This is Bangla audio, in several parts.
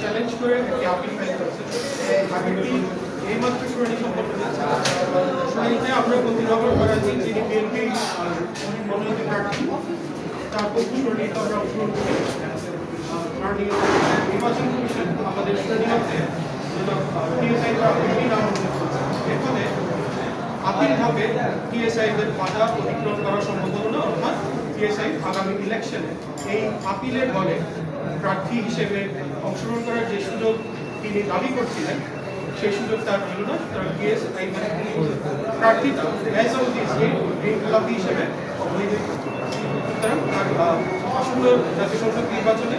চ্যালেঞ্জ করে একটি আপিল ফাইল করেছে আপিলটি এইমাত্র শুনানি সম্পন্ন হয়েছে? শুনানিতে আমরা প্রতিভাবন করাচ্ছি যিনি বিএনপি মনোনীত প্রার্থী, তার শুনানিতে আমরা অংশগ্রহণ করি। নির্বাচন কমিশন আমাদের শুনানি টিএসআই আপিলটি নামঞ্জুর করেছে। এর ফলে আপিল হবে টিএসআইদের বাধা অতিক্রম করা সম্ভব হলো অর্থাৎ টিএসআই আগামী ইলেকশনে এই আপিলের বলে প্রার্থী হিসেবে অংশগ্রহণ করার যে সুযোগ তিনি দাবি করছিলেন সেই সুযোগ তার হলো না। সুতরাং টিএসআই মানে অ্যাজ অফ দিস এই গোলাপি হিসেবে সুতরাং আসন্ন জাতীয় সংসদ নির্বাচনে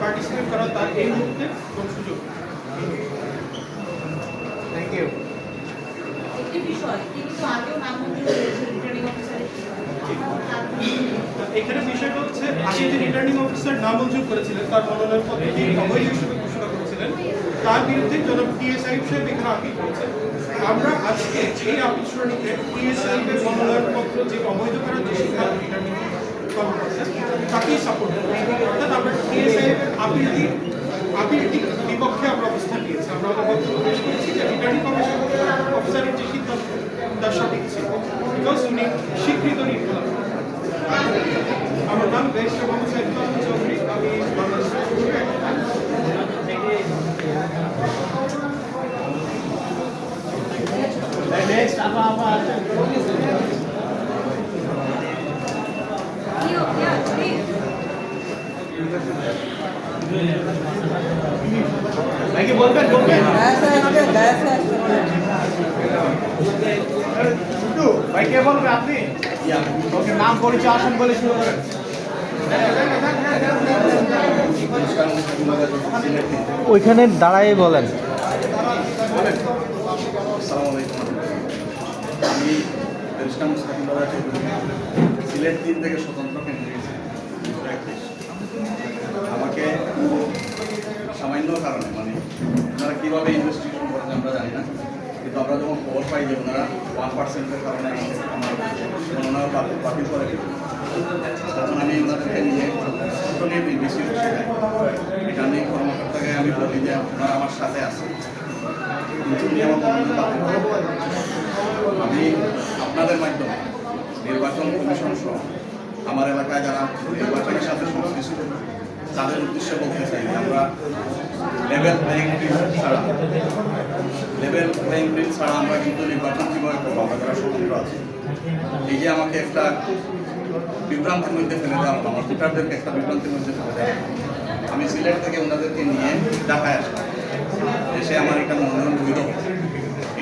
পার্টিসিপেট করার তার এই মুহূর্তে কোনো সুযোগ থ্যাংক ইউ একটি বিষয় রিটার্নিং অফিসারের এখানে যে রিটার্নিং অফিসার নামঞ্জুর করেছিলেন, তার মনোনয়ন অবৈধ হিসেবে ঘোষণা করেছিলেন। তার বিরুদ্ধে জনাব টিএসআই সাহেব এখানে আপিল করেছেন। আমরা আজকে এই আপিল শুনানিতে টিএসআই এর মনোনয়ন পত্র যে অবৈধ করার যে সিদ্ধান্ত রিটার্নিং তাকেই সাপোর্ট করি অর্থাৎ আমরা টিএসআই এর আপিলটি আপিলটি বিপক্ষে আমরা অবস্থান নিয়েছি। আমরা পেশ করেছি যে রিটার্নিং অফিসারের যে সিদ্ধান্ত তা সঠিক ছিল বিকজ উনি স্বীকৃত নির্ভর নাকি বলবেন বলবেন ভাই কে বলবে আপনি? ওকে নাম পরিচয় আসন বলে শুরু করেন। ওইখানে দাঁড়াই বলেন। আমি বাবা চৌধুরী সিলেট তিন থেকে স্বতন্ত্র ক্যান্ডিডেট আমাকে সামান্য কারণে মানে ওনারা কীভাবে ইনভেস্টিগেশন করেন আমরা জানি না, কিন্তু আমরা যখন খবর পাই যে ওনারা ওয়ান পার্সেন্টের কারণে আমাকে আমার ওনারা বাতিল- করে। তখন আমি ওনাদেরকে নিয়ে টোটালি বেশি রিটার্নিং কর্মকর্তাকে আমি বলি যে ওনারা আমার সাথে দিলেন। আমি আপনাদের মাধ্যমে নির্বাচন কমিশন সহ আমার এলাকায় যারা নির্বাচনের সাথে সংশ্লিষ্ট, তাদের উদ্দেশ্যে বলতে চাই আমরা লেভেল প্লেইং ফিল্ড ছাড়া লেভেল প্লেইং ফিল্ড ছাড়া আমরা কিন্তু নির্বাচন কীভাবে করব? আমরা যারা স্বতন্ত্র আছি। এই যে আমাকে একটা বিভ্রান্তির মধ্যে ফেলে দেওয়া হলো। আমার ভোটারদেরকে একটা বিভ্রান্তির মধ্যে ফেলে দেওয়া আমি সিলেট থেকে ওনাদেরকে নিয়ে ঢাকায় আসলাম। এসে আমার এটা মনোনয়ন বৈধ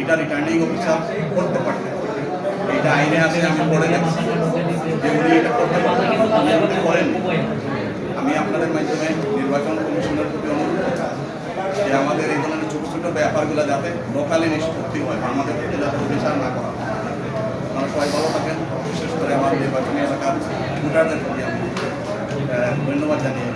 এটা রিটার্নিং অফিসার করতে পারতেন এটা আইনে আছে, আমি পড়ে দেখছি। যে উনি এটা করতে পারতেন করেন আমি আপনাদের মাধ্যমে নির্বাচন কমিশনের প্রতি অনুরোধ যে আমাদের এই ধরনের ছোটো ছোটো ব্যাপারগুলো যাতে লোকালি নিষ্পত্তি হয় আমাদের যাতে বিচার না করা হয়। আপনারা সবাই করে আমার নির্বাচনী এলাকার ভোটারদের প্রতি আমি ধন্যবাদ জানিয়ে